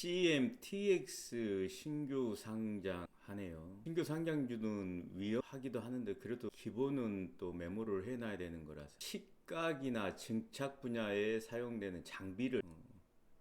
CMTX 신규 상장 하네요. 신규 상장주는 위협하기도 하는데 그래도 기본은 또 메모를 해놔야 되는 거라서 식각이나 증착 분야에 사용되는 장비를 어,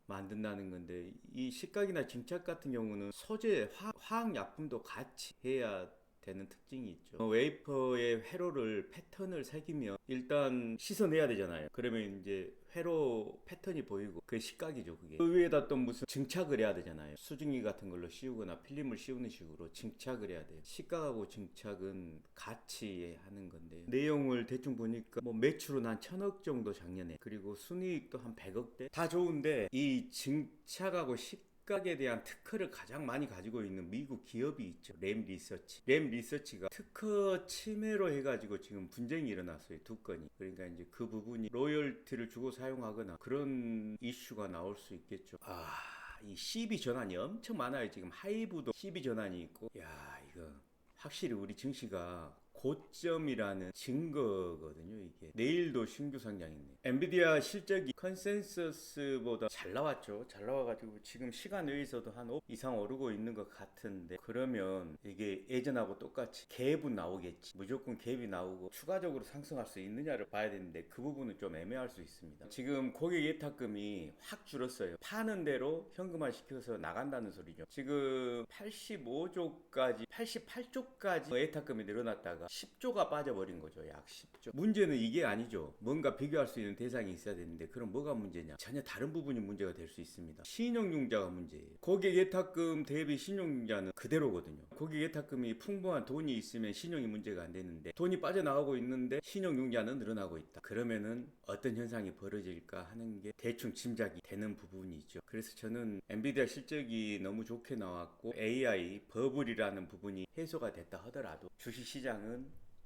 만든다는 건데 이 식각이나 증착 같은 경우는 소재 화, 화학 약품도 같이 해야 되는 특징이 있죠. 어, 웨이퍼의 회로를 패턴을 새기면 일단 씻어내야 되잖아요. 그러면 이제 회로 패턴이 보이고 그게 식각이죠. 그게 그 위에다 또 무슨 증착을 해야 되잖아요. 수증기 같은 걸로 씌우거나 필름을 씌우는 식으로 증착을 해야 돼요. 식각하고 증착은 같이 하는 건데 내용을 대충 보니까 뭐 매출은 한 천억 정도 작년에 그리고 순이익도 한 100억대 다 좋은데 이 증착하고 식 각에 대한 특허를 가장 많이 가지고 있는 미국 기업이 있죠. 램 리서치. 램 리서치가 특허 침해로 해가지고 지금 분쟁이 일어났어요. 두 건이. 그러니까 이제 그 부분이 로열티를 주고 사용하거나 그런 이슈가 나올 수 있겠죠. 아, 이 CB 전환이 엄청 많아요. 지금 하이브도 CB 전환이 있고. 야, 이거 확실히 우리 증시가 고점이라는 증거거든요, 이게. 내일도 신규 상장이네. 엔비디아 실적이 컨센서스보다 잘 나왔죠. 잘 나와가지고 지금 시간 외에서도 한 5 이상 오르고 있는 것 같은데 그러면 이게 예전하고 똑같이 갭은 나오겠지. 무조건 갭이 나오고 추가적으로 상승할 수 있느냐를 봐야 되는데 그 부분은 좀 애매할 수 있습니다. 지금 고객 예탁금이 확 줄었어요. 파는 대로 현금화 시켜서 나간다는 소리죠. 지금 85조까지, 88조까지 예탁금이 늘어났다가 10조가 빠져버린 거죠. 약 10조. 문제는 이게 아니죠. 뭔가 비교할 수 있는 대상이 있어야 되는데 그럼 뭐가 문제냐? 전혀 다른 부분이 문제가 될 수 있습니다. 신용융자가 문제예요. 고객 예탁금 대비 신용융자는 그대로거든요. 고객 예탁금이 풍부한 돈이 있으면 신용이 문제가 안 되는데 돈이 빠져나가고 있는데 신용융자는 늘어나고 있다. 그러면은 어떤 현상이 벌어질까 하는 게 대충 짐작이 되는 부분이죠. 그래서 저는 엔비디아 실적이 너무 좋게 나왔고 AI 버블이라는 부분이 해소가 됐다 하더라도 주식 시장은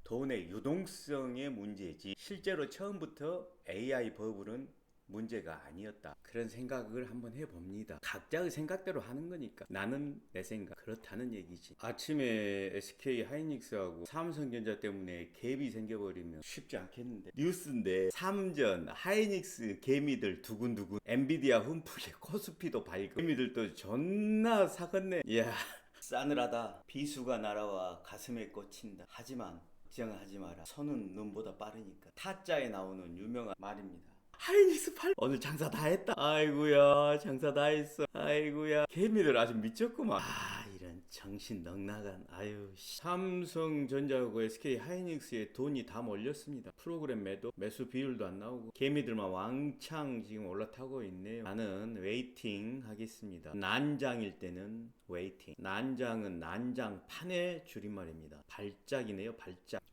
돈의 유동성의 문제지 실제로 처음부터 AI 버블은 문제가 아니었다. 그런 생각을 한번 해봅니다. 각자의 생각대로 하는 거니까. 나는 내 생각. 그렇다는 얘기지. 아침에 SK 하이닉스하고 삼성전자 때문에 갭이 생겨버리면 쉽지 않겠는데. 뉴스인데 삼전, 하이닉스 개미들 두근두근. 엔비디아 훈풍에 코스피도 밝고. 개미들도 존나 사겠네. 이야. 싸늘하다. 비수가 날아와 가슴에 꽂힌다. 하지만 걱정하지 마라. 손은 눈보다 빠르니까. 타짜에 나오는 유명한 말입니다. 하이닉스 팔 오늘 장사 다 했다 아이구야 장사 다 했어 아이구야 개미들 아주 미쳤구만 아 정신 넉나간 아유 씨. 삼성전자하고 SK 하이닉스에 돈이 다 몰렸습니다. 프로그램 매도 매수 비율도 안 나오고 개미들만 왕창 지금 올라타고 있네요. 나는 웨이팅 하겠습니다. 난장일 때는 웨이팅. 난장은 난장판의 줄임말입니다. 발작이네요 발작.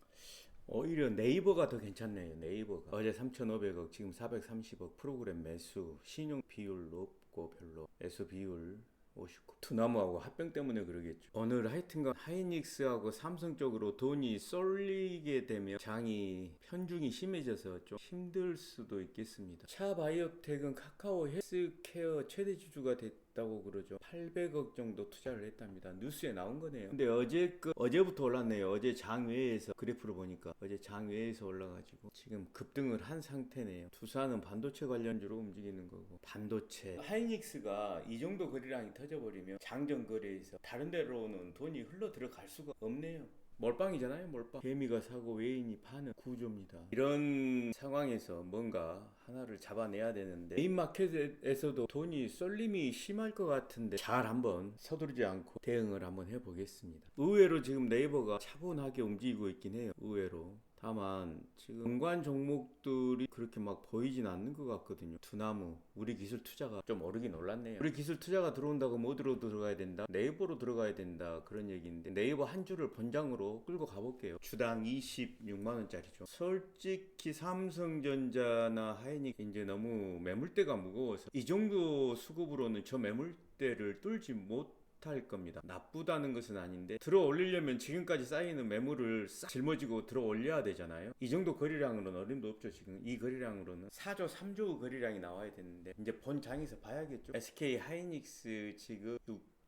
오히려 네이버가 더 괜찮네요. 네이버가. 어제 3,500억, 지금 430억 프로그램 매수, 신용 비율 높고 별로. 매수 비율 59. 투나무하고 합병 때문에 그러겠죠. 오늘 하여튼간 하이닉스하고 삼성 쪽으로 돈이 쏠리게 되면 장이 편중이 심해져서 좀 힘들 수도 있겠습니다. 차 바이오텍은 카카오 헬스케어 최대 주주가 됐 다고 그러죠. 800억 정도 투자를 했답니다. 뉴스에 나온 거네요. 근데 어제 그 어제부터 올랐네요. 어제 장외에서 그래프를 보니까 어제 장외에서 올라가지고 지금 급등을 한 상태네요. 두산은 반도체 관련주로 움직이는 거고 반도체 하이닉스가 이 정도 거래량이 터져버리면 장전 거래에서 다른 데로는 돈이 흘러 들어갈 수가 없네요. 몰빵이잖아요, 몰빵. 개미가 사고 외인이 파는 구조입니다. 이런 상황에서 뭔가 하나를 잡아내야 되는데 메인 마켓에서도 돈이 쏠림이 심할 것 같은데 잘 한번 서두르지 않고 대응을 한번 해보겠습니다. 의외로 지금 네이버가 차분하게 움직이고 있긴 해요. 의외로. 다만 지금 연관 종목들이 그렇게 막 보이진 않는 것 같거든요. 두나무 우리 기술 투자가 좀 오르긴 올랐네요. 우리 기술 투자가 들어온다고 뭐 어디로 들어가야 된다? 네이버로 들어가야 된다 그런 얘기인데 네이버 한 주를 본장으로 끌고 가볼게요. 주당 26만 원짜리죠. 솔직히 삼성전자나 하이닉 이제 너무 매물대가 무거워서 이 정도 수급으로는 저 매물대를 뚫지 못. 할 겁니다. 나쁘다는 것은 아닌데 들어 올리려면 지금까지 쌓이는 매물을 싹 짊어지고 들어 올려야 되잖아요. 이 정도 거래량으로는 어림도 없죠. 지금 이 거래량으로는 4조 3조 거래량이 나와야 되는데 이제 본 장에서 봐야겠죠. SK 하이닉스 지금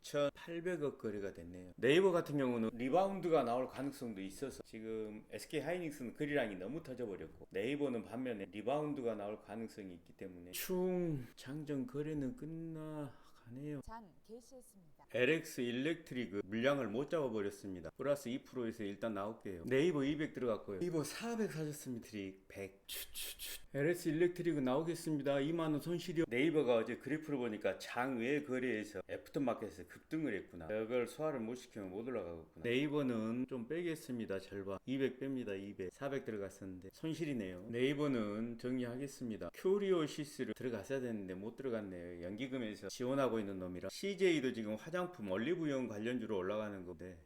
6,800억 거래가 됐네요. 네이버 같은 경우는 리바운드가 나올 가능성도 있어서 지금 SK 하이닉스는 거래량이 너무 터져버렸고 네이버는 반면에 리바운드가 나올 가능성이 있기 때문에 충 장전 거래는 끝나 하네요. 장 개시했습니다. LX 일렉트리그 물량을 못 잡아버렸습니다. 플러스 2%에서 일단 나올게요. 네이버 200 들어갔고요. 네이버 400 사셨습니다. 트릭 100. 추추추. LX 일렉트리그 나오겠습니다. 2만원 손실이요. 네이버가 어제 그래프를 보니까 장외 거래에서 애프터마켓에서 급등을 했구나. 이걸 소화를 못 시키면 못 올라가겠구나. 네이버는 좀 빼겠습니다. 절반. 200 뺍니다. 200. 400 들어갔었는데 손실이네요. 네이버는 정리하겠습니다. 큐리오시스를 들어갔어야 되는데 못 들어갔네요. 연기금에서 지원하고 있는 놈이라. CJ도 지금 화장 품 올리브영 관련주로 올라가는 건데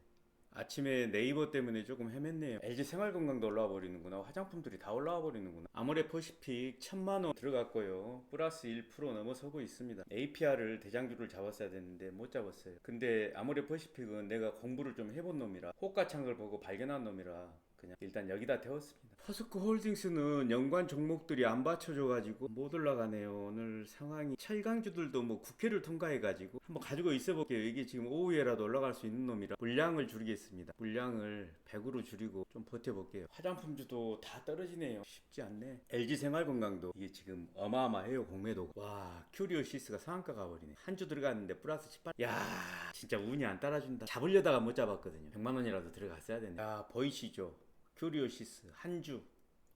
아침에 네이버 때문에 조금 헤맸네요. LG 생활건강도 올라와 버리는구나. 화장품들이 다 올라와 버리는구나. 아모레 퍼시픽 천만 원 들어갔고요. 플러스 1% 넘어서고 있습니다. APR을 대장주를 잡았어야 되는데 못 잡았어요. 근데 아모레 퍼시픽은 내가 공부를 좀 해본 놈이라 호가창을 보고 발견한 놈이라 그냥 일단 여기다 태웠습니다. 포스코 홀딩스는 연관 종목들이 안 받쳐줘 가지고 못 올라가네요. 오늘 상황이 철강주들도 뭐 국회를 통과해 가지고 한번 가지고 있어 볼게요. 이게 지금 오후에라도 올라갈 수 있는 놈이라 물량을 줄이겠습니다. 물량을 100으로 줄이고 좀 버텨 볼게요. 화장품주도 다 떨어지네요. 쉽지 않네. LG 생활건강도 이게 지금 어마어마해요. 공매도가. 와 큐리오시스가 상한가 가버리네. 한 주 들어갔는데 플러스 18. 야 진짜 운이 안 따라준다. 잡으려다가 못 잡았거든요. 100만 원이라도 들어갔어야 되네. 야 보이시죠? 큐리오시스 한주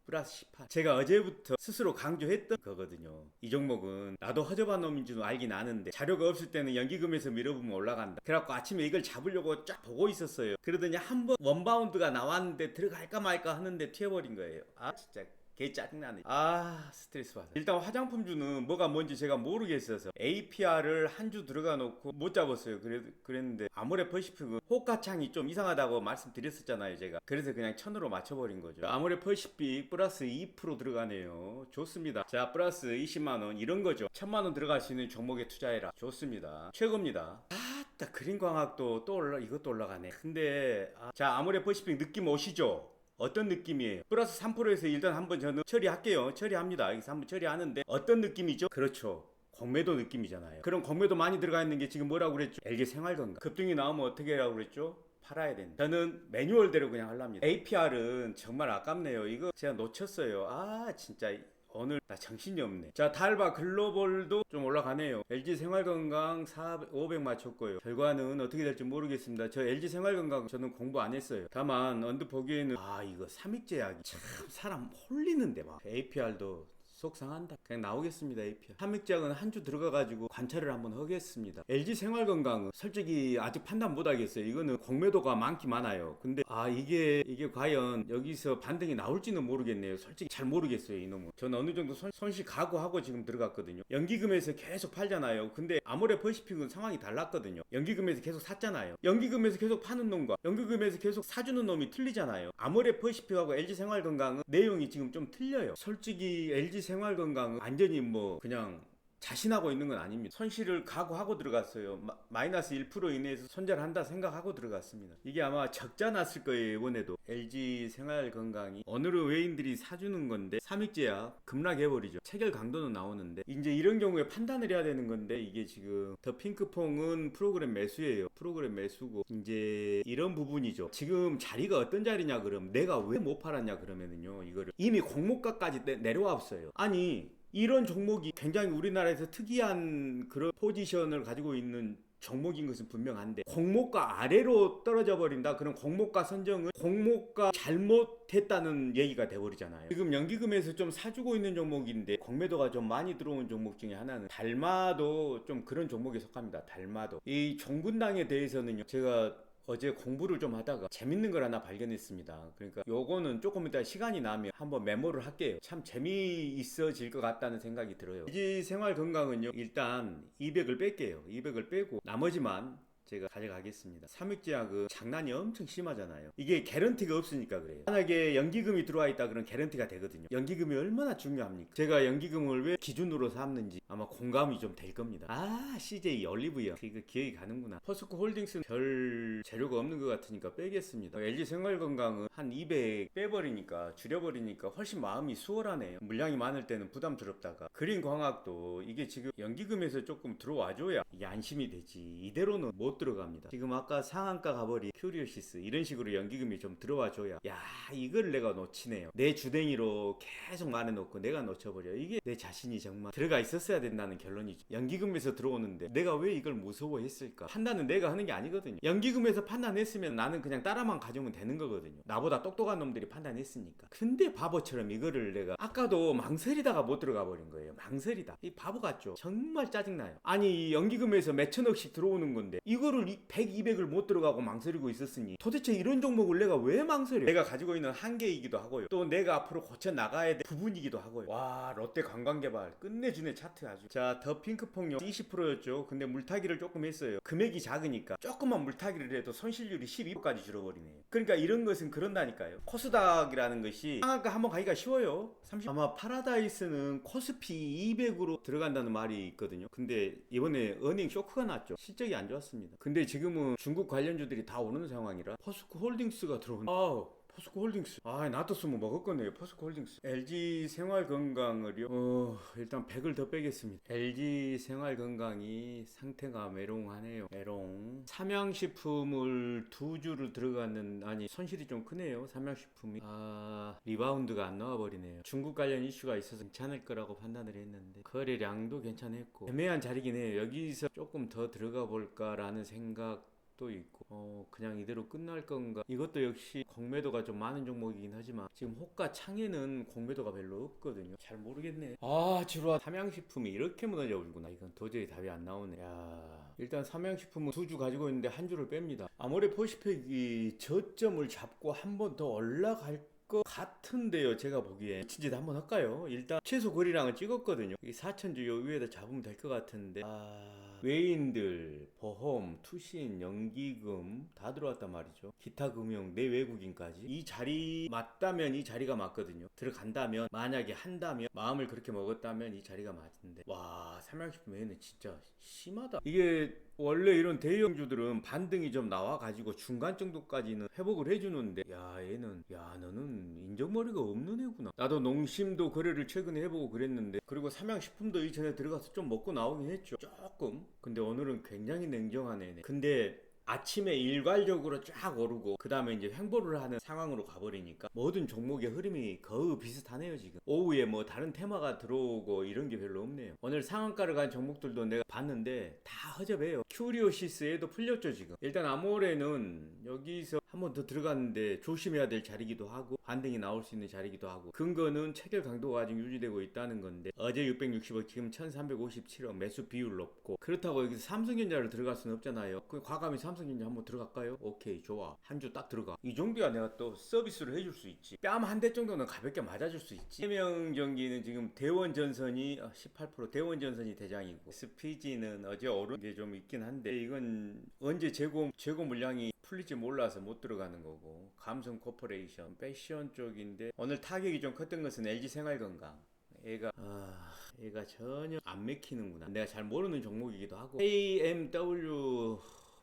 플러스 18. 제가 어제부터 스스로 강조했던 거거든요. 이 종목은 나도 허접한 놈인 줄 알긴 아는데 자료가 없을 때는 연기금에서 밀어보면 올라간다. 그래갖고 아침에 이걸 잡으려고 쫙 보고 있었어요. 그러더니 한 번 원바운드가 나왔는데 들어갈까 말까 하는데 튀어버린 거예요. 아 진짜 개 짜증나네. 아 스트레스 받아. 일단 화장품 주는 뭐가 뭔지 제가 모르겠어서 APR을 한 주 들어가 놓고 못 잡았어요. 그래 그랬는데 아모레 퍼시픽은 호가창이 좀 이상하다고 말씀드렸었잖아요. 제가 그래서 그냥 천으로 맞춰버린 거죠. 아모레 퍼시픽 플러스 2% 들어가네요. 좋습니다. 자 플러스 20만 원 이런 거죠. 천만 원 들어갈 수 있는 종목에 투자해라. 좋습니다. 최고입니다. 아따 그린 광학도 또 올라 이것도 올라가네. 근데 아, 자 아모레 퍼시픽 느낌 오시죠? 어떤 느낌이에요? 플러스 3%에서 일단 한번 저는 처리할게요. 처리합니다. 여기서 한번 처리하는데 어떤 느낌이죠? 그렇죠. 공매도 느낌이잖아요. 그럼 공매도 많이 들어가 있는 게 지금 뭐라고 그랬죠? LG 생활건강. 급등이 나오면 어떻게 하라고 그랬죠? 팔아야 된다. 저는 매뉴얼대로 그냥 하랍니다. APR은 정말 아깝네요. 이거 제가 놓쳤어요. 아 진짜 오늘 나 정신이 없네. 자, 달바 글로벌도 좀 올라가네요. LG 생활건강 400, 500 맞췄고요. 결과는 어떻게 될지 모르겠습니다. 저 LG 생활건강 저는 공부 안 했어요. 다만 언뜻 보기에는 아 이거 삼익제약이 참 사람 홀리는데 막 APR도 속상한다. 그냥 나오겠습니다, APR. 삼익제약은 한 주 들어가가지고 관찰을 한번 하겠습니다. LG 생활건강은 솔직히 아직 판단 못 하겠어요. 이거는 공매도가 많기 많아요. 근데 아 이게 이게 과연 여기서 반등이 나올지는 모르겠네요. 솔직히 잘 모르겠어요, 이놈은. 저는 어느 정도 손, 손실 각오하고 지금 들어갔거든요. 연기금에서 계속 팔잖아요. 근데 아모레 퍼시픽은 상황이 달랐거든요. 연기금에서 계속 샀잖아요. 연기금에서 계속 파는 놈과 연기금에서 계속 사주는 놈이 틀리잖아요. 아모레 퍼시픽하고 LG 생활건강은 내용이 지금 좀 틀려요. 솔직히 LG 생활 건강은 완전히 뭐 그냥 자신하고 있는 건 아닙니다. 손실을 각오하고 들어갔어요. 마, 이너스 1% 이내에서 손절한다 생각하고 들어갔습니다. 이게 아마 적자 났을 거예요, 이번에도. LG 생활 건강이 오늘은 외인들이 사주는 건데 삼익제약 급락해버리죠. 체결 강도는 나오는데 이제 이런 경우에 판단을 해야 되는 건데 이게 지금 더 핑크퐁은 프로그램 매수예요. 프로그램 매수고 이제 이런 부분이죠. 지금 자리가 어떤 자리냐 그럼 내가 왜 못 팔았냐 그러면은요 이거를 이미 공모가까지 내- 내려왔어요. 아니 이런 종목이 굉장히 우리나라에서 특이한 그런 포지션을 가지고 있는 종목인 것은 분명한데 공모가 아래로 떨어져 버린다? 그럼 공모가 선정은 공모가 잘못했다는 얘기가 돼버리잖아요. 지금 연기금에서 좀 사주고 있는 종목인데 공매도가 좀 많이 들어온 종목 중에 하나는 달마도 좀 그런 종목에 속합니다. 달마도. 이 종군당에 대해서는요 제가 어제 공부를 좀 하다가 재밌는 걸 하나 발견했습니다. 그러니까 요거는 조금 이따 시간이 나면 한번 메모를 할게요. 참 재미있어질 것 같다는 생각이 들어요. 이지 생활 건강은요. 일단 200을 뺄게요. 200을 빼고 나머지만 제가 가져가겠습니다. 삼육제약은 장난이 엄청 심하잖아요. 이게 개런티가 없으니까 그래요. 만약에 연기금이 들어와 있다 그런 개런티가 되거든요. 연기금이 얼마나 중요합니까? 제가 연기금을 왜 기준으로 삼는지 아마 공감이 좀 될 겁니다. 아 CJ 올리브영 이거 기억이 가는구나. 포스코 홀딩스는 별 재료가 없는 것 같으니까 빼겠습니다. LG 생활건강은 한 200 빼버리니까 줄여버리니까 훨씬 마음이 수월하네요. 물량이 많을 때는 부담스럽다가 그린 광학도 이게 지금 연기금에서 조금 들어와줘야 이게 안심이 되지. 이대로는 못 들어갑니다. 지금 아까 상한가 가버리 큐리오시스 이런 식으로 연기금이 좀 들어와 줘야 야 이걸 내가 놓치네요. 내 주댕이로 계속 말해놓고 내가 놓쳐버려. 이게 내 자신이 정말 들어가 있었어야 된다는 결론이죠. 연기금에서 들어오는데 내가 왜 이걸 무서워했을까? 판단은 내가 하는 게 아니거든요. 연기금에서 판단했으면 나는 그냥 따라만 가져오면 되는 거거든요. 나보다 똑똑한 놈들이 판단했으니까. 근데 바보처럼 이거를 내가 아까도 망설이다가 못 들어가 버린 거예요. 망설이다. 이 바보 같죠? 정말 짜증나요. 아니 이 연기금에서 몇천억씩 들어오는 건데 이거 를 100, 200을 못 들어가고 망설이고 있었으니 도대체 이런 종목을 내가 왜 망설여? 내가 가지고 있는 한계이기도 하고요. 또 내가 앞으로 고쳐 나가야 될 부분이기도 하고요. 와 롯데 관광개발 끝내주네 차트 아주. 자 더 핑크퐁요 20%였죠. 근데 물타기를 조금 했어요. 금액이 작으니까 조금만 물타기를 해도 손실률이 12%까지 줄어버리네요. 그러니까 이런 것은 그런다니까요. 코스닥이라는 것이 상한가 한번 가기가 쉬워요. 30 아마 파라다이스는 코스피 200으로 들어간다는 말이 있거든요. 근데 이번에 어닝 쇼크가 났죠. 실적이 안 좋았습니다. 근데 지금은 중국 관련주들이 다 오르는 상황이라 포스코 홀딩스가 들어온. 아우. 포스코 홀딩스. 아, 놔뒀으면 먹을 거네요. 포스코 홀딩스. LG 생활 건강을요. 어, 일단 100을 더 빼겠습니다. LG 생활 건강이 상태가 메롱하네요. 메롱. 삼양식품을 두 주를 들어갔는 아니 손실이 좀 크네요. 삼양식품이. 아, 리바운드가 안 나와 버리네요. 중국 관련 이슈가 있어서 괜찮을 거라고 판단을 했는데 거래량도 괜찮았고 애매한 자리긴 해요. 여기서 조금 더 들어가 볼까라는 생각 도 있고 어 그냥 이대로 끝날 건가? 이것도 역시 공매도가 좀 많은 종목이긴 하지만 지금 호가 창에는 공매도가 별로 없거든요. 잘 모르겠네. 아 지루하. 삼양식품이 이렇게 무너져 버리구나. 이건 도저히 답이 안 나오네. 야 일단 삼양식품은 두 주 가지고 있는데 한 주를 뺍니다. 아모레 포시팩이 저점을 잡고 한 번 더 올라갈 것 같은데요 제가 보기에 진짜 한번 할까요? 일단 최소 거리량을 찍었거든요. 이 4천주 요 위에다 잡으면 될 것 같은데. 아 외인들, 보험, 투신, 연기금 다 들어왔단 말이죠. 기타 금융, 내 외국인까지. 이 자리 맞다면 이 자리가 맞거든요. 들어간다면, 만약에 한다면, 마음을 그렇게 먹었다면 이 자리가 맞는데. 와, 삼양식품 얘는 진짜 심하다. 이게 원래 이런 대형주들은 반등이 좀 나와가지고 중간 정도까지는 회복을 해주는데, 야, 얘는, 야, 너는 인정머리가 없는 애구나. 나도 농심도 거래를 최근에 해보고 그랬는데, 그리고 삼양식품도 이전에 들어가서 좀 먹고 나오긴 했죠. 조금. 근데 오늘은 굉장히 냉정하네. 근데 아침에 일괄적으로 쫙 오르고 그 다음에 이제 횡보를 하는 상황으로 가버리니까 모든 종목의 흐름이 거의 비슷하네요 지금. 오후에 뭐 다른 테마가 들어오고 이런 게 별로 없네요. 오늘 상한가를 간 종목들도 내가 봤는데 다 허접해요. 큐리오시스에도 풀렸죠 지금. 일단 아모레는 여기서 한 번 더 들어갔는데 조심해야 될 자리기도 하고 반등이 나올 수 있는 자리기도 하고 근거는 체결 강도가 아직 유지되고 있다는 건데 어제 660억 지금 1357억 매수 비율 높고 그렇다고 여기서 삼성전자를 들어갈 수는 없잖아요. 그 과감히 삼성전자 한번 들어갈까요? 오케이 좋아. 한 주 딱 들어가. 이 정도야 내가 또 서비스를 해줄 수 있지. 뺨 한 대 정도는 가볍게 맞아줄 수 있지. 해명전기는 지금 대원전선이 18% 대원전선이 대장이고. 스피지는 어제 오른 게 좀 있긴 한데 이건 언제 재고 재고 물량이 풀릴지 몰라서 못 들어가는 거고. 감성 코퍼레이션 패션 쪽인데 오늘 타격이 좀 컸던 것은 LG 생활건강. 얘가 아 얘가 전혀 안 맥히는구나. 내가 잘 모르는 종목이기도 하고. AMW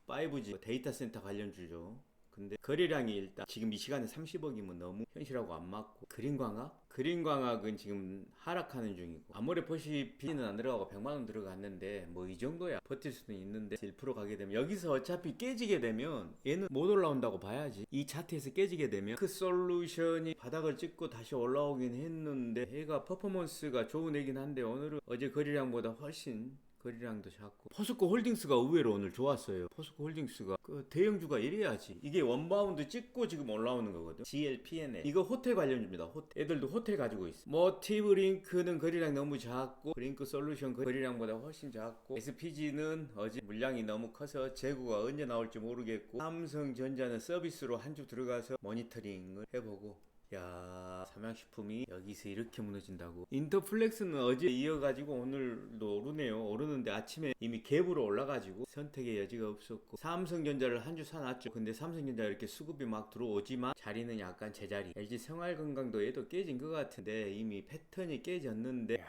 5G 데이터 센터 관련 주죠 근데 거래량이 일단 지금 이 시간에 30억이면 너무 현실하고 안 맞고 그린광학? 그린광학은 지금 하락하는 중이고 아모레 포시피는 안 들어가고 100만원 들어갔는데 뭐 이 정도야 버틸 수는 있는데 1% 가게 되면 여기서 어차피 깨지게 되면 얘는 못 올라온다고 봐야지 이 차트에서 깨지게 되면 그 솔루션이 바닥을 찍고 다시 올라오긴 했는데 얘가 퍼포먼스가 좋은 애긴 한데 오늘은 어제 거래량보다 훨씬 거리량도 작고. 포스코 홀딩스가 의외로 오늘 좋았어요. 포스코 홀딩스가 그 대형주가 이래야지. 이게 원바운드 찍고 지금 올라오는 거거든. GLPN에 이거 호텔 관련주입니다. 호텔. 애들도 호텔 가지고 있어. 모티브 링크는 거리량 너무 작고 링크 솔루션 거리량보다 훨씬 작고 SPG는 어제 물량이 너무 커서 재고가 언제 나올지 모르겠고 삼성전자는 서비스로 한 주 들어가서 모니터링을 해보고 야 삼양식품이 여기서 이렇게 무너진다고? 인터플렉스는 어제 이어가지고 오늘도 오르네요. 오르는데 아침에 이미 갭으로 올라가지고 선택의 여지가 없었고 삼성전자를 한 주 사놨죠. 근데 삼성전자 이렇게 수급이 막 들어오지만 자리는 약간 제자리. LG 생활건강도 얘도 깨진 것 같은데 이미 패턴이 깨졌는데. 야,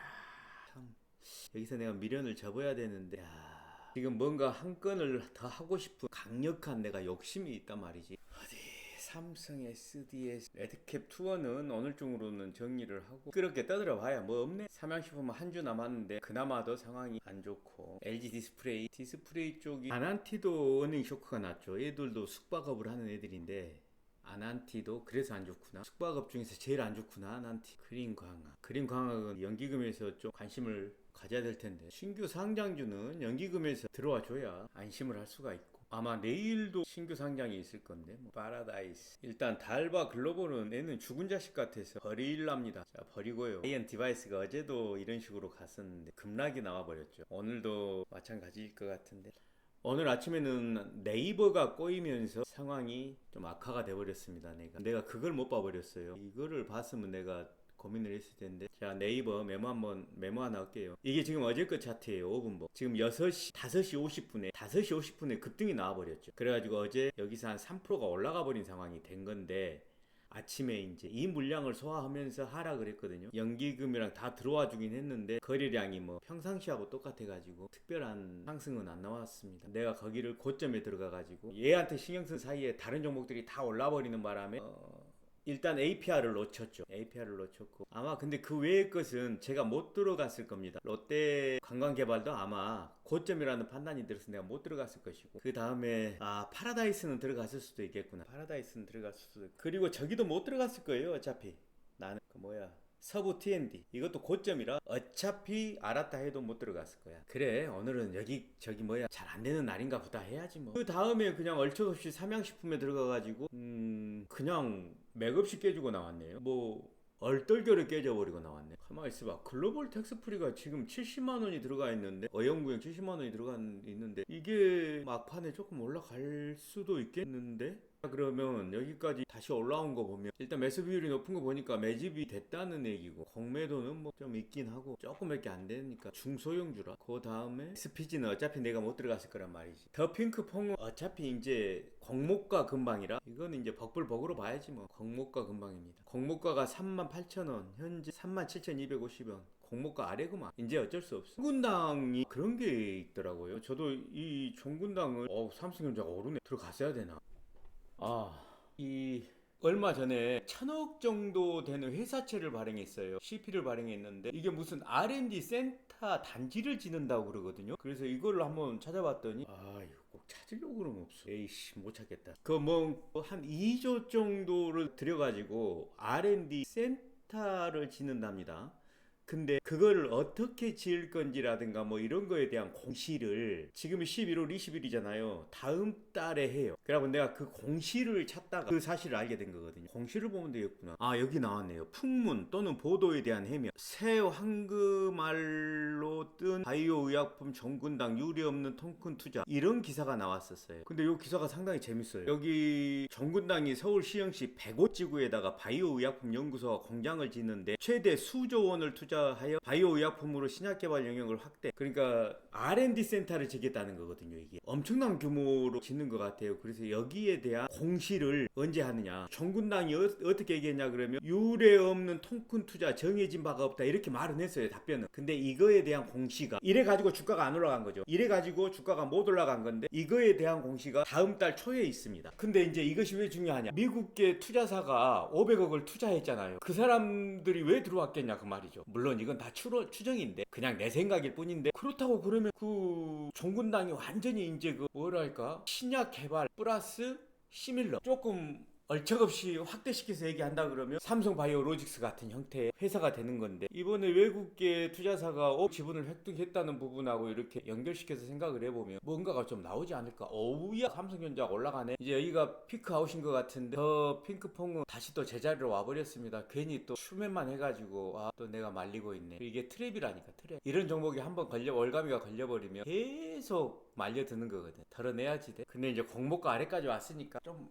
참. 여기서 내가 미련을 접어야 되는데. 야, 지금 뭔가 한 건을 더 하고 싶은 강력한 내가 욕심이 있단 말이지. 어디 삼성 SDS 레드캡 투어는 오늘 중으로는 정리를 하고 그렇게 떠들어 봐야 뭐 없네 삼양식품은 한 주 남았는데 그나마도 상황이 안 좋고 LG 디스플레이 디스플레이 쪽이 아난티도 어닝 쇼크가 났죠 얘들도 숙박업을 하는 애들인데 아난티도 그래서 안 좋구나. 숙박업 중에서 제일 안 좋구나. 아난티. 그린 광학. 그린 광학은 연기금에서 좀 관심을 가져야 될 텐데 신규 상장주는 연기금에서 들어와 줘야 안심을 할 수가 있고 아마 내일도 신규 상장이 있을 건데 뭐 파라다이스 일단 달바 글로벌은 얘는 죽은 자식 같아서 버릴랍니다. 자 버리고요. AN 디바이스가 어제도 이런 식으로 갔었는데 급락이 나와버렸죠. 오늘도 마찬가지일 것 같은데. 오늘 아침에는 네이버가 꼬이면서 상황이 좀 악화가 돼버렸습니다. 내가. 내가 그걸 못 봐버렸어요. 이거를 봤으면 내가 고민을 했을 텐데 자 네이버 메모 한번 메모 하나 할게요 이게 지금 어제 것 차트예요 5분보 지금 6시 5시 50분에 5시 50분에 급등이 나와버렸죠 그래가지고 어제 여기서 한 3%가 올라가 버린 상황이 된 건데 아침에 이제 이 물량을 소화하면서 하락을 했거든요. 연기금이랑 다 들어와 주긴 했는데 거래량이 뭐 평상시하고 똑같아 가지고 특별한 상승은 안 나왔습니다. 내가 거기를 고점에 들어가 가지고 얘한테 신경 쓴 사이에 다른 종목들이 다 올라 버리는 바람에 어, 일단 APR을 놓쳤죠. APR을 놓쳤고 아마 근데 그 외의 것은 제가 못 들어갔을 겁니다. 롯데 관광개발도 아마 고점이라는 판단이 들어서 내가 못 들어갔을 것이고 그 다음에 아 파라다이스는 들어갔을 수도 있겠구나. 파라다이스는 들어갔을 수도 있고 그리고 저기도 못 들어갔을 거예요. 어차피 나는 그 뭐야 서부 TND 이것도 고점이라 어차피 알았다 해도 못 들어갔을 거야. 그래 오늘은 여기 저기 뭐야 잘 안 되는 날인가 보다 해야지 뭐. 그 다음에 그냥 얼척없이 삼양식품에 들어가가지고 음 그냥 맥없이 깨지고 나왔네요. 뭐 얼떨결에 깨져버리고 나왔네. 가만히 있어봐. 글로벌 텍스 프리가 지금 70만 원이 들어가 있는데 어영구형 70만 원이 들어가 있는데 이게 막판에 조금 올라갈 수도 있겠는데 그러면 여기까지 다시 올라온 거 보면 일단 매수 비율이 높은 거 보니까 매집이 됐다는 얘기고 공매도는 뭐 좀 있긴 하고 조금밖에 안 되니까 중소형주라. 그 다음에 SPG는 어차피 내가 못 들어갔을 거란 말이지. 더 핑크퐁은 어차피 이제 공모가 근방이라 이거는 이제 벅불벅으로 봐야지 뭐. 공모가 근방입니다. 공모가가 38,000원 현재 37,250원. 공모가 아래구만. 이제 어쩔 수 없어. 종군당이 그런 게 있더라고요. 저도 이 종군당을 어 삼성전자가 오르네. 들어갔어야 되나 아, 이 얼마 전에 천억 정도 되는 회사채를 발행했어요. CP를 발행했는데 이게 무슨 R&D 센터 단지를 짓는다고 그러거든요. 그래서 이걸 한번 찾아봤더니 아, 이거 꼭 찾으려고 그러면 없어. 에이씨, 못 찾겠다. 그 뭐 한 2조 정도를 들여가지고 R&D 센터를 짓는답니다. 근데 그걸 어떻게 지을 건지라든가 뭐 이런 거에 대한 공시를 지금이 11월 20일이잖아요. 다음 달에 해요. 그러고 내가 그 공시를 찾다가 그 사실을 알게 된 거거든요. 공시를 보면 되겠구나. 아 여기 나왔네요. 풍문 또는 보도에 대한 해명. 새 황금알로 뜬 바이오 의약품 정군당 유례 없는 통큰 투자 이런 기사가 나왔었어요. 근데 이 기사가 상당히 재밌어요. 여기 정군당이 서울시흥시 105 지구에다가 바이오 의약품 연구소와 공장을 짓는데 최대 수조 원을 투자 하여 바이오 의약품으로 신약 개발 영역을 확대. 그러니까 R&D 센터를 짓겠다는 거거든요, 이게. 엄청난 규모로 짓는 것 같아요. 그래서 여기에 대한 공시를 언제 하느냐. 정군당이 어, 떻게 얘기했냐 그러면 유례 없는 통큰 투자 정해진 바가 없다. 이렇게 말은 했어요, 답변은. 근데 이거에 대한 공시가 이래 가지고 주가가 안 올라간 거죠. 이래 가지고 주가가 못 올라간 건데 이거에 대한 공시가 다음 달 초에 있습니다. 근데 이제 이것이 왜 중요하냐. 미국계 투자사가 500억을 투자했잖아요. 그 사람들이 왜 들어왔겠냐 그 말이죠. 물론 이건 다 추러, 추정인데 그냥 내 생각일 뿐인데 그렇다고 그러면 그 종군당이 완전히 이제 그 뭐랄까? 신약 개발 플러스 시밀러. 조금 얼척없이 확대시켜서 얘기한다 그러면 삼성 바이오로직스 같은 형태의 회사가 되는 건데 이번에 외국계 투자사가 업 지분을 획득했다는 부분하고 이렇게 연결시켜서 생각을 해보면 뭔가가 좀 나오지 않을까. 어우야 삼성전자가 올라가네. 이제 여기가 피크 아웃인 것 같은데 더 핑크퐁은 다시 또 제자리로 와버렸습니다. 괜히 또 슈맨만 해가지고 아 또 내가 말리고 있네. 이게 트랩이라니까 트랩. 이런 종목이 한번 걸려 월감이가 걸려버리면 계속 말려드는 거거든. 덜어내야지 돼. 근데 이제 공모가 아래까지 왔으니까 좀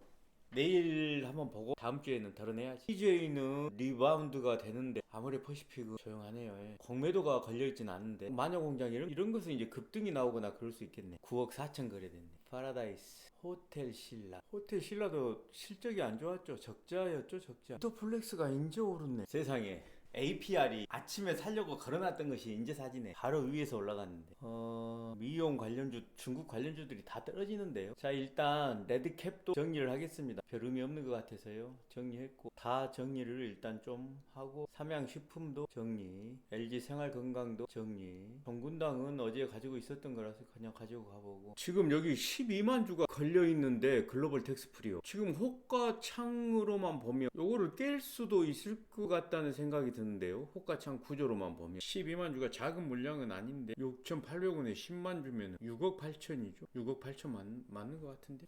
내일 한번 보고 다음 주에는 덜어내야지. TJ는 리바운드가 되는데 아무리 퍼시픽은 조용하네요. 예. 공매도가 걸려있진 않는데 마녀공장 이런 이런 것은 이제 급등이 나오거나 그럴 수 있겠네. 9억 4천 거래됐네. 파라다이스, 호텔 신라. 호텔 신라도 실적이 안 좋았죠. 적자였죠, 적자. 또 플렉스가 인제 오르네. 세상에. APR이 아침에 살려고 걸어놨던 것이 인제 사진에 바로 위에서 올라갔는데. 어 미용 관련주 중국 관련주들이 다 떨어지는데요. 자 일단 레드캡도 정리를 하겠습니다. 별 의미 없는 것 같아서요 정리했고 다 정리를 일단 좀 하고 삼양식품도 정리 LG 생활건강도 정리. 정군당은 어제 가지고 있었던 거라서 그냥 가지고 가보고. 지금 여기 12만 주가 걸려 있는데 글로벌 텍스프리요. 지금 호가창으로만 보면 요거를 깰 수도 있을 것 같다는 생각이 드는데요. 호가창 구조로만 보면. 12만 주가 작은 물량은 아닌데 6,800원에 10만 주면 6억 8천이죠. 6억 8천 맞, 맞는 것 같은데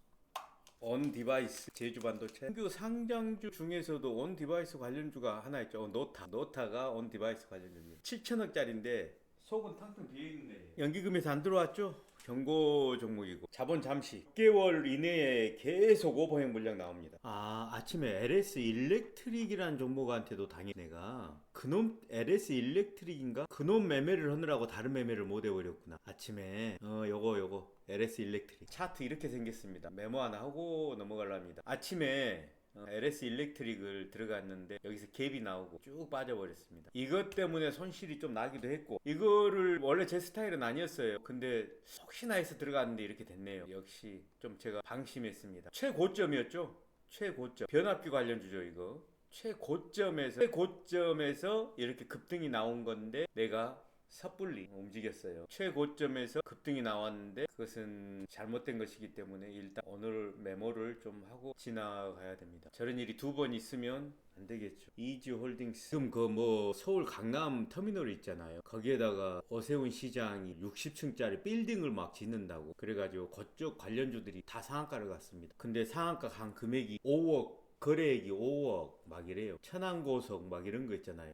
온 디바이스 제주 반도체 신규 상장주 중에서도 온 디바이스 관련주가 하나 있죠. 어, 노타. 노타가 온 디바이스 관련주입니다. 7천억짜리인데 속은 탕탕 비어있네. 연기금에서 안 들어왔죠? 경고 종목이고. 자본 잠시. 6개월 이내에 계속 오버 행 물량 나옵니다. 아 아침에 LS 일렉트릭이라는 종목한테도 당해 내가. 그놈 LS 일렉트릭인가? 그놈 매매를 하느라고 다른 매매를 못 해버렸구나. 아침에. 어 요거 요거 LS 일렉트릭 차트 이렇게 생겼습니다 메모 하나 하고 넘어갈랍니다 아침에 어, LS 일렉트릭을 들어갔는데 여기서 갭이 나오고 쭉 빠져버렸습니다. 이것 때문에 손실이 좀 나기도 했고 이거를 원래 제 스타일은 아니었어요. 근데 혹시나 해서 들어갔는데 이렇게 됐네요. 역시 좀 제가 방심했습니다. 최고점이었죠. 최고점. 변압기 관련주죠 이거. 최고점에서 최고점에서 이렇게 급등이 나온 건데 내가 섣불리 움직였어요. 최고점에서 급등이 나왔는데 그것은 잘못된 것이기 때문에 일단 오늘 메모를 좀 하고 지나가야 됩니다. 저런 일이 두 번 있으면 안 되겠죠. 이지 홀딩스 지금 그 뭐 서울 강남 터미널 있잖아요. 거기에다가 오세훈 시장이 60층짜리 빌딩을 막 짓는다고 그래가지고 그쪽 관련주들이 다 상한가를 갔습니다. 근데 상한가 간 금액이 5억 거래액이 5억 막 이래요. 천안고속 막 이런 거 있잖아요.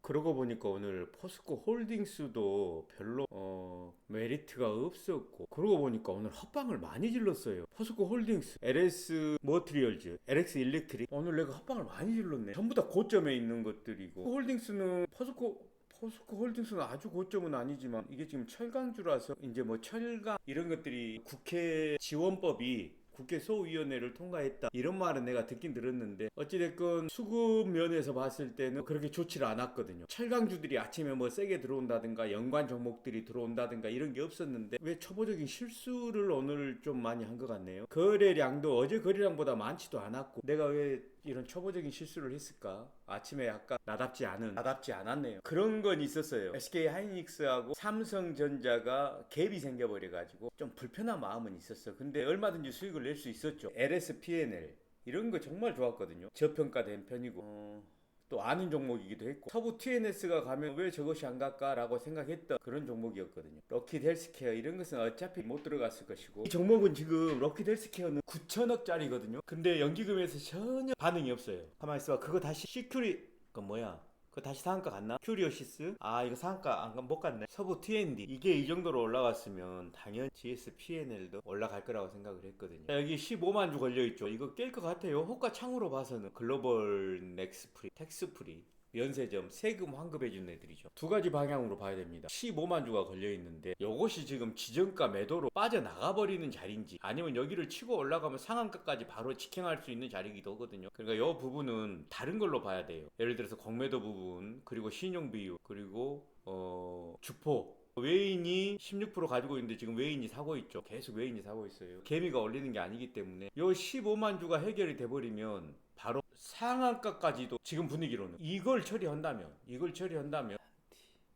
그러고 보니까 오늘 포스코 홀딩스도 별로 어 메리트가 없었고 그러고 보니까 오늘 헛방을 많이 질렀어요. 포스코 홀딩스 LS 머트리얼즈 LX 일렉트릭. 오늘 내가 헛방을 많이 질렀네. 전부 다 고점에 있는 것들이고. 홀딩스는 포스코 포스코 홀딩스는 아주 고점은 아니지만 이게 지금 철강주라서 이제 뭐 철강 이런 것들이 국회 지원법이 국회 소위원회를 통과했다. 이런 말은 내가 듣긴 들었는데 어찌됐건 수급 면에서 봤을 때는 그렇게 좋지를 않았거든요. 철강주들이 아침에 뭐 세게 들어온다든가 연관 종목들이 들어온다든가 이런 게 없었는데 왜 초보적인 실수를 오늘 좀 많이 한 것 같네요. 거래량도 어제 거래량보다 많지도 않았고 내가 왜 이런 초보적인 실수를 했을까? 아침에 약간 나답지 않은 나답지 않았네요. 그런 건 있었어요. SK 하이닉스하고 삼성전자가 갭이 생겨버려가지고 좀 불편한 마음은 있었어 근데 얼마든지 수익을 낼 수 있었죠. LS PNL 이런 거 정말 좋았거든요. 저평가된 편이고. 어, 또 아는 종목이기도 했고 서부 TNS가 가면 왜 저것이 안 갈까라고 생각했던 그런 종목이었거든요. 럭키드 헬스케어 이런 것은 어차피 못 들어갔을 것이고 이 종목은 지금 럭키드 헬스케어는 9천억짜리거든요. 근데 연기금에서 전혀 반응이 없어요. 가만히 있어봐. 그거 다시 시큐리 그 뭐야 그거 다시 상한가 갔나? 큐리오시스? 아 이거 상한가 안, 가- 못 갔네. 서부 TND 이게 이 정도로 올라갔으면 당연 GS PNL도 올라갈 거라고 생각을 했거든요. 자, 여기 15만 주 걸려있죠. 이거 깰 것 같아요. 호가 창으로 봐서는 글로벌 넥스프리 텍스프리 면세점 세금 환급해준 애들이죠. 두 가지 방향으로 봐야 됩니다. 15만 주가 걸려 있는데 이것이 지금 지정가 매도로 빠져나가 버리는 자리인지 아니면 여기를 치고 올라가면 상한가까지 바로 직행할 수 있는 자리이기도 하거든요. 그러니까 이 부분은 다른 걸로 봐야 돼요. 예를 들어서 공매도 부분 그리고 신용 비율 그리고 어 주포 외인이 16% 가지고 있는데 지금 외인이 사고 있죠. 계속 외인이 사고 있어요. 개미가 올리는 게 아니기 때문에 요 15만 주가 해결이 돼버리면 바로 상한가까지도 지금 분위기로는. 이걸 처리한다면 이걸 처리한다면.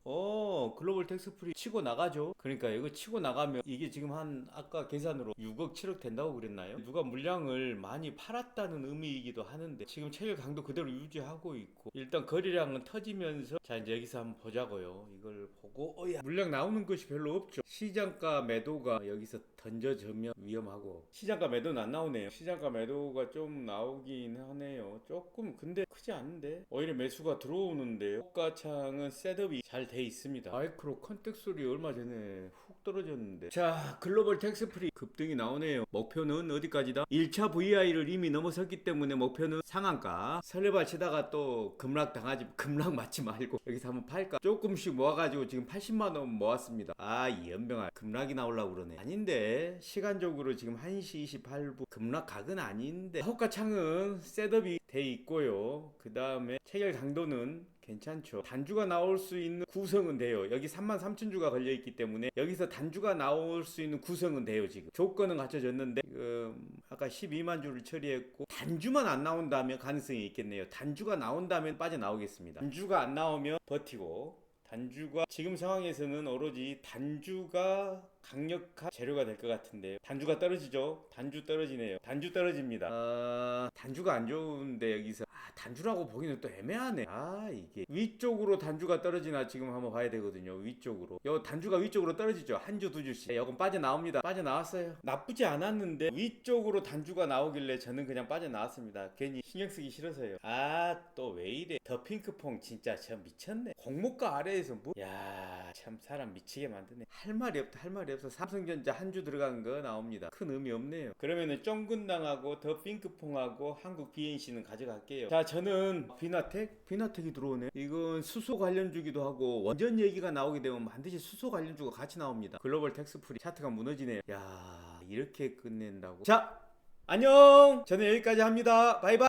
어 글로벌 텍스 프리 치고 나가죠. 그러니까 이거 치고 나가면 이게 지금 한 아까 계산으로 6억 7억 된다고 그랬나요? 누가 물량을 많이 팔았다는 의미이기도 하는데 지금 체결 강도 그대로 유지하고 있고 일단 거래량은 터지면서 자 이제 여기서 한번 보자고요. 이걸 보고 어야 물량 나오는 것이 별로 없죠. 시장가 매도가 여기서 던져지면 위험하고. 시장가 매도는 안 나오네요. 시장가 매도가 좀 나오긴 하네요. 조금 근데 크지 않은데? 오히려 매수가 들어오는데요. 호가창은 셋업이 잘 돼 있습니다. 마이크로 컨택 소리 얼마 전에 훅 떨어졌는데. 자 글로벌 텍스 프리 급등이 나오네요. 목표는 어디까지다? 1차 VI를 이미 넘어섰기 때문에 목표는 상한가? 설레발 치다가 또 급락 당하지 급락 맞지 말고 여기서 한번 팔까? 조금씩 모아가지고 지금 80만원 모았습니다. 아 이 연병아 급락이 나오려고 그러네. 아닌데. 시간적으로 지금 1시 28분. 급락 각은 아닌데. 호가창은 셋업이 돼 있고요. 그 다음에 체결 강도는 괜찮죠. 단주가 나올 수 있는 구성은 돼요. 여기 3만 3천 주가 걸려 있기 때문에 여기서 단주가 나올 수 있는 구성은 돼요. 지금 조건은 갖춰졌는데 지금 아까 12만 주를 처리했고 단주만 안 나온다면 가능성이 있겠네요. 단주가 나온다면 빠져나오겠습니다. 단주가 안 나오면 버티고 단주가 지금 상황에서는 오로지 단주가 강력한 재료가 될 것 같은데요. 단주가 떨어지죠. 단주 떨어지네요. 단주 떨어집니다. 아, 단주가 안 좋은데 여기서 아, 단주라고 보기는 또 애매하네. 아 이게 위쪽으로 단주가 떨어지나 지금 한번 봐야 되거든요. 위쪽으로. 요 단주가 위쪽으로 떨어지죠. 한 주 두 주씩. 여건 빠져 나옵니다. 빠져 나왔어요. 나쁘지 않았는데 위쪽으로 단주가 나오길래 저는 그냥 빠져 나왔습니다. 괜히 신경 쓰기 싫어서요. 아 또 왜 이래? 더 핑크퐁 진짜 저 미쳤네. 공모가 아래에서 뭐? 야 참 사람 미치게 만드네. 할 말이 없다. 할 말이 없어. 삼성전자 한 주 들어간 거 나옵니다. 큰 의미 없네요. 그러면은 쫑군당하고 더 핑크퐁하고 한국 BNC는 가져갈게요. 자 저는 비나텍 비나텍이 들어오네. 이건 수소 관련주기도 하고 원전 얘기가 나오게 되면 반드시 수소 관련주가 같이 나옵니다. 글로벌 텍스프리 차트가 무너지네요. 야 이렇게 끝낸다고? 자 안녕. 저는 여기까지 합니다. 바이바이.